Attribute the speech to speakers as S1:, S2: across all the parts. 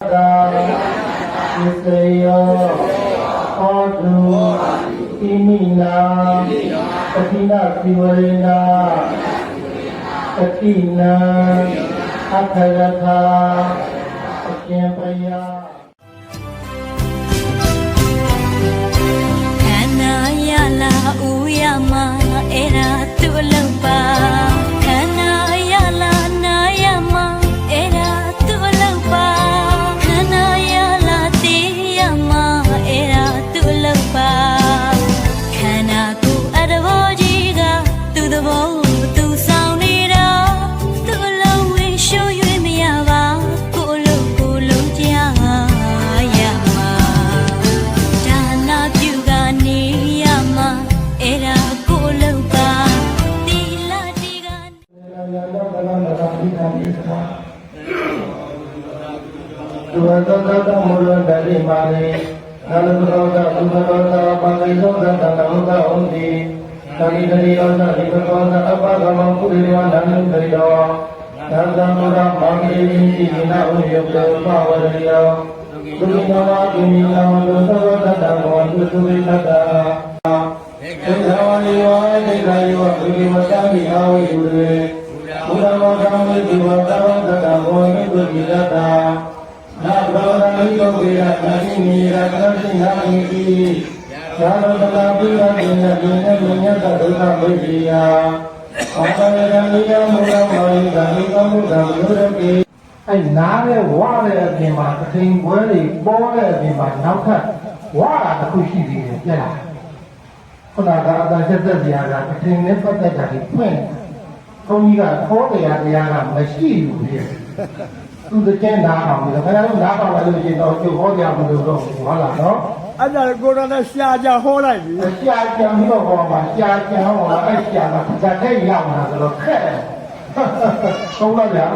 S1: သာသစ္စယောဟောတုဣမိနာပတိနာသီဝရေနာပတိနာအခရထာအရှင်ပယ
S2: သူဝတ္တ
S1: တမုရတတိမာနေနာလဘရောဒသုဘရောဒပါဠိသောတတနဟုတဟောတိသတိတတိယောသဒီဘရောဒအပကမပုရိယောနန္ဒတိတောသံဃာမုရမောင်ယေတိနာဥယပပဝရယောသုခိနဝကိမိနဝလုသောတတမောတုသုဝိတတ ရနာတိမီရကတိနာမိတိသာရတလာပိယတိနတိနမညတဒုက္ခဝိပိယအာသဝေရမိယမုရမောဟိတာမိကောမှုကံယုရတိအဲ့နားတဲ့ဝါတဲ့အပြင်မှာအထင်ပွဲတွေပေါ်တဲ့အပြင်မှာနောက်ထပ်ဝါတာတစ်ခုရှိသေးတယ်ပြက်လာခုနကအတန်ဆက်သက်စရာကအထင်နဲ့ပတ်သက်တာတွေဖွင့်ဘုန်းကြီးကခေါ်တရားတရားကမရှိဘူးပြည့် သူတကယ်နားအောင်လို့ခင်ဗျားတို့နားအောင်လို့ရှိရင်တော့ကျုပ်ဟောကြမလို့တော့ဟုတ်လားနော်
S3: အဲ့ဒါကိုရနဲ့ရှားကြဟောလိုက်ပြီ
S1: ရှားကြံပြီးတော့ဟောမှာရှားကြံဟောမှာအဲ့ရှားကဇာတ်တဲ့ရောက်လာဆိုတော့ခက်ဆုံးတော့ဗျာ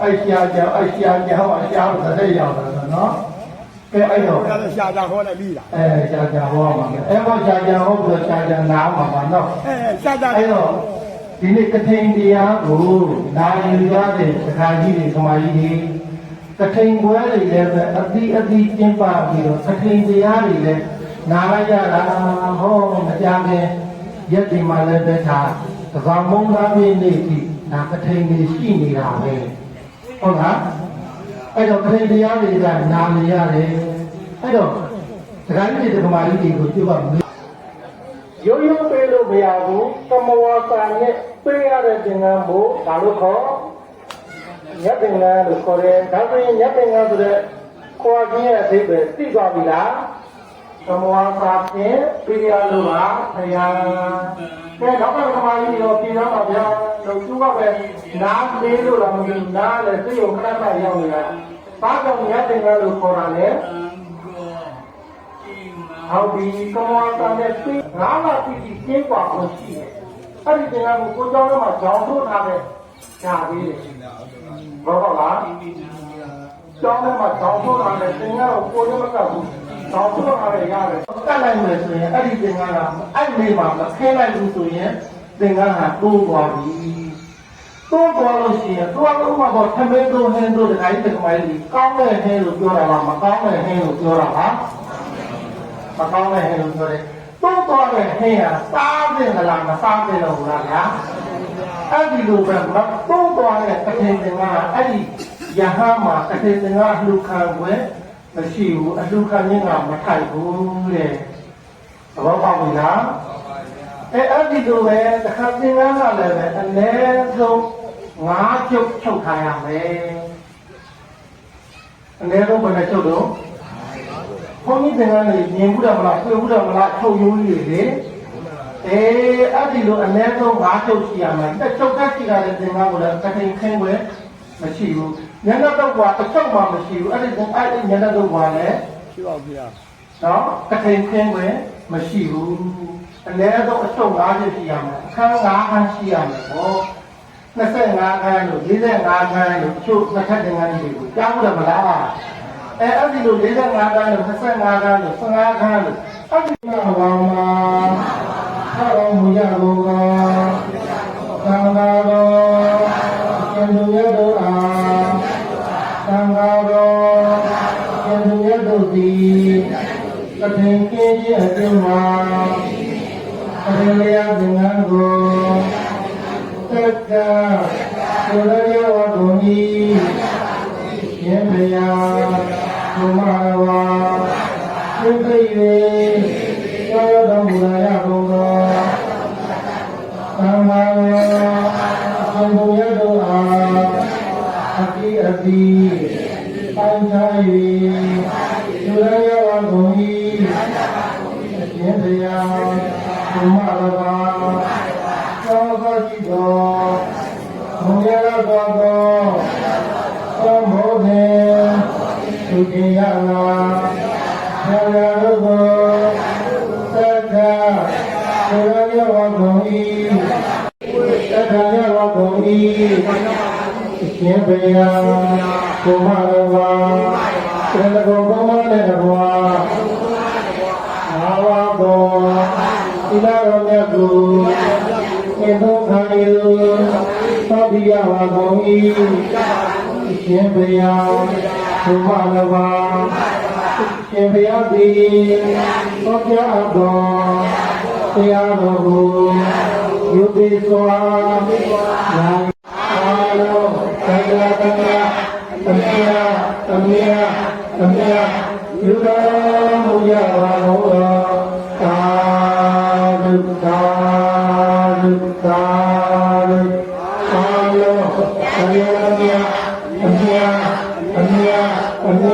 S1: အဲ့ရှားကြံအဲ့ရှားကြံဟောရှားဇာတ်တဲ့ရောက်လာဆိုနော်ကဲအဲ့တော့
S3: ကိုရနဲ့ရှားကြဟောလိုက်ပြီလား
S1: အဲရှားကြံဟောမှာအဲ့ဟောရှားကြံဟောပြီးတော့ရှားကြံနားမှာပါနော်
S3: အဲရှားကြ
S1: အဲ့တော့ ဒီနေ့ကထိန်တရားကိုနာယူရတဲ့စခါကြီးတွေခမာကြီးတွေကထိန်ပွဲတွေလည်းပဲအတိအတိကျင်းပပြီးတော့ကထိန်တရားတွေလည်းနာလိုက်ရတာဟောမကြခင်ရက်ဒီမှာလည်းပဲဒါသဘာမုံသားပြည့်နေ့ဒီဒါကထိန်တွေရှိနေတာပဲဟုတ်လားအဲ့တော့ကထိန်တရားတွေကနာနေရတယ်အဲ့တော့စကားကြီးတွေခမာကြီးတွေကိုပြုတ်ပါမယ်ရိုးရိုးပေးလို့ မရဘူးသမဝါစာနဲ့ပေးရတဲ့သင်္ကန်းကိုဒါလို့ခေါ်ညက်သင်္ကန်းလို့ခေါ်တယ်ဒါဆိုရင်ညက်သင်္ကန်းဆိုတဲ့ခေါ်ခြင်းရဲ့အဓိပ္ပာယ်သိသွားပြီလားသမဝါစာဖြင့်ပေးရလို့ပါခရာကဲတော့ကကမာကြီးရောပြည်တော့ပါဗျာတို့သူကပဲနားလေးလို့တော့မသိဘူးနားလည်းသိုံခဏခဏရောက်နေတာဘာကြောင့်ညက်သင်္ကန်းလို့ခေါ်တာလဲ ဟုတ်ပြီကောင်းအောင်တာနဲ့သိငါးလာပြီကျင်းပါလို့ရှိတယ်အဲ့ဒီတင်ကကိုကိုကြောင်းတော့မှကြောင်းထိုးထားတယ်ရှားပြီးတယ်ဘောတော့လားကြောင်းတော့မှကြောင်းထိုးထားတယ်တင်ကတော့ကိုရောမကဘူးကြောင်းထိုးထားတယ်ရတယ်ကတ်လိုက်မယ်ဆိုရင်အဲ့ဒီတင်ကအဲ့မေမှာမခဲလိုက်ဘူးဆိုရင်တင်ကဟာတိုးသွားပြီတိုးသွားလို့ရှိရင်သွားလို့မှပေါ့ထမင်းတို့ဟင်းတို့ဒီတိုင်းတကမိုင်းကြီးကောင်းတဲ့ဟင်းလို့ပြောတာပါမကောင်းတဲ့ဟင်းလို့ပြောတာပါ မကောင်းတဲ့ဟဲ့လို့ပြောတယ်။တိုးတော့တဲ့ဟဲ့ဟာစားတယ်မလားမစားတယ်လို့လားဗျာ။အဲ့ဒီလိုပဲမတိုးတော့တဲ့အထင်တင်ကအဲ့ဒီယဟမှာအထင်တင်ကအလှခံွယ်မရှိဘူးအလှခံခြင်းကမထိုက်ဘူးတဲ့။သဘောပေါက်ပြီလား။အဲအဲ့ဒီလိုပဲတစ်ခါသင်္ကန်းကလည်းပဲအနည်းဆုံး၅ချုပ်ချုပ်ထားရမယ်။အနည်းဆုံးဘယ်နှချုပ်တော့ ဘုန်းကြီးသင်္ကန်းတွေမြင်ဘူးတယ်မလားတွေ့ဘူးတယ်မလားထုတ်ရိုးကြီးတွေလေအေးအဲ့ဒီလိုအ ਨੇ ဆုံး၅ချုပ်ရှိရမယ်တစ်ချုပ်တက်ရှိတာတဲ့သင်္ကန်းကိုလည်းတစ်ထိန်ခင်းွယ်မရှိဘူးညနေတော့ကအချုပ်မှမရှိဘူးအဲ့ဒီအဲ့ဒီညနေတော့ကလည်း
S3: ရှိပါဗျာ
S1: နော်တစ်ထိန်ခင်းွယ်မရှိဘူးအ ਨੇ ဆုံးအချုပ်၅ချက်ရှိရမယ်အခန်း၅ခန်းရှိရမယ်ဟော25ခန်းလို့45ခန်းလို့အချုပ်နှစ်ထပ်သင်္ကန်းတွေကိုကြားဘူးတယ်မလား အဲအဲ့ဒီလို45ခန်းလို့25ခန်းလို့15ခန်းလို့အဲ့ဒီမှာဘာမှာသာတော်မူရကုန်ကသံဃာတော်ကျန်သူရတော်အားသံဃာတော်သည်အထင်ကင်းခြင်းအတွင်မှာအရင်လျာသင်္ကန်းကိုတက္ကသုရ ဘုမရဝါသိသိ၍သောရတော်မူရာယဘုံတော်သမ္မာဝါဘုံရတော်အားအတိအတိပေါင်းထား၍သုရယဝဂုံဤရှင်ဘုရားဘုမရဝါသောသောရှိတော်ဘုံရတော် တေယနာဆရာတို့ကိုသက္ကသုရယဝဂုံဤသက္ကယဝဂုံဤရှင်ဘုရားဘုမရဝါသေနကောဘုမနဲ့တဘွာအာဝဘောဣလာရောမြတ်ကိုသေသောခံယူသောတိယဝဂုံဤ ရှင်ဘုရားဘုမရဝါရှင်ဘုရားသည်သောပြအပ်တော်တရားတော်ကိုယုတိစွာနာအာလောသံဃာတမယတမယတမယတမယယုတော်မူရပါတော်သာဓုသာဓုသာဓုအာလောသံဃာတမယတမယတမယ တ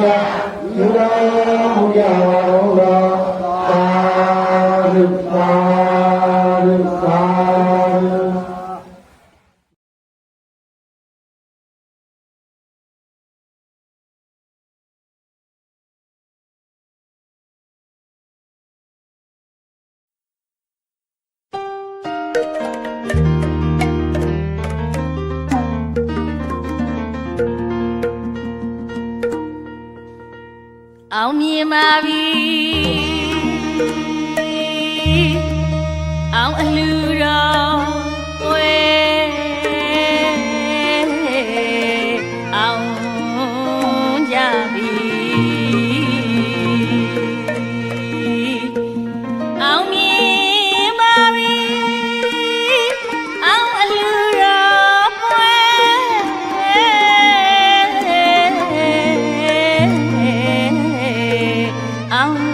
S2: အော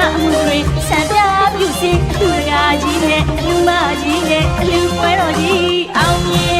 S2: နအမှုတွေဆန္ဒပြုစေအလူတကာကြီးနဲ့အလူမကြီးနဲ့အလူပွဲတော်ကြီးအောင်မြင်ပါပြီအောင်